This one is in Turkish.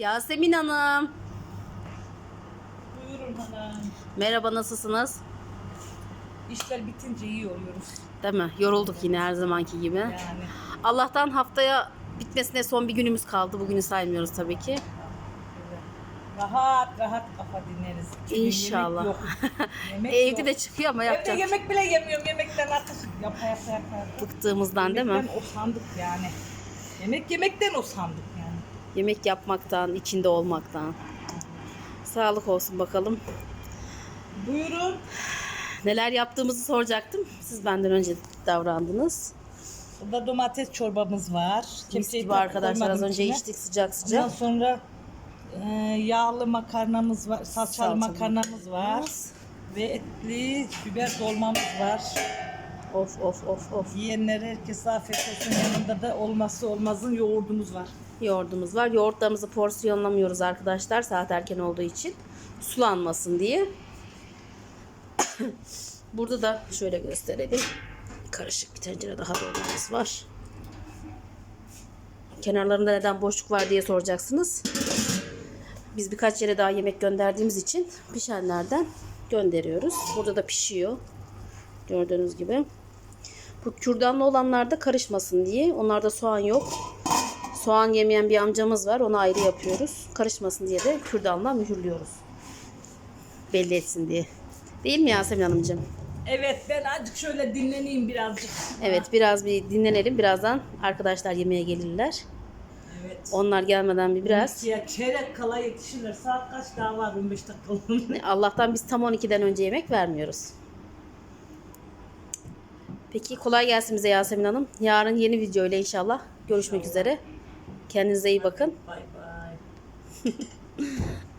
Yasemin Hanım. Buyurun hanım. Merhaba nasılsınız? İşler bitince iyi oluyoruz. Değil mi? Yorulduk yine her zamanki gibi. Yani. Allah'tan haftaya bitmesine son bir günümüz kaldı. Bugünü saymıyoruz tabii ki. Rahat rahat kafa dinleriz. Çünkü İnşallah. Yemek yok. Yemek Evde yok. de çıkıyor ama Evde yapacak. yemek bile yemiyorum. Yemekten artık yapa yapa yapa. Bıktığımızdan değil mi? Yemekten usandık yani. Yemek yemekten usandık yani. Yemek yapmaktan, içinde olmaktan. Sağlık olsun bakalım. Buyurun. Neler yaptığımızı soracaktım. Siz benden önce davrandınız. Burada domates çorbamız var. Mis gibi arkadaşlar az önce içine. içtik sıcak Ondan sıcak. sonra e, yağlı makarnamız var, salçalı Salçalı makarnamız var ve etli biber dolmamız var. Of of of of. Yiyenlere herkese afiyet olsun. Yanında da olmazsa olmazın yoğurdumuz var. Yoğurdumuz var. Yoğurtlarımızı porsiyonlamıyoruz arkadaşlar saat erken olduğu için. Sulanmasın diye. Burada da şöyle gösterelim. Karışık bir tencere daha dolmamız var. Kenarlarında neden boşluk var diye soracaksınız. Biz birkaç yere daha yemek gönderdiğimiz için pişenlerden gönderiyoruz. Burada da pişiyor. Gördüğünüz gibi. Bu kürdanlı olanlarda karışmasın diye. Onlarda soğan yok. Soğan yemeyen bir amcamız var. Onu ayrı yapıyoruz. Karışmasın diye de kürdanla mühürlüyoruz. Belli etsin diye. Değil mi Yasemin Hanımcığım? Evet ben azıcık şöyle dinleneyim birazcık. Evet biraz bir dinlenelim. Birazdan arkadaşlar yemeğe gelirler. Evet. Onlar gelmeden bir biraz. Ya çeyrek kala yetişirler. Saat kaç daha var 15 dakika. Allah'tan biz tam 12'den önce yemek vermiyoruz. Peki kolay gelsin bize Yasemin Hanım. Yarın yeni video ile inşallah görüşmek üzere. Kendinize iyi bakın. Bay bay.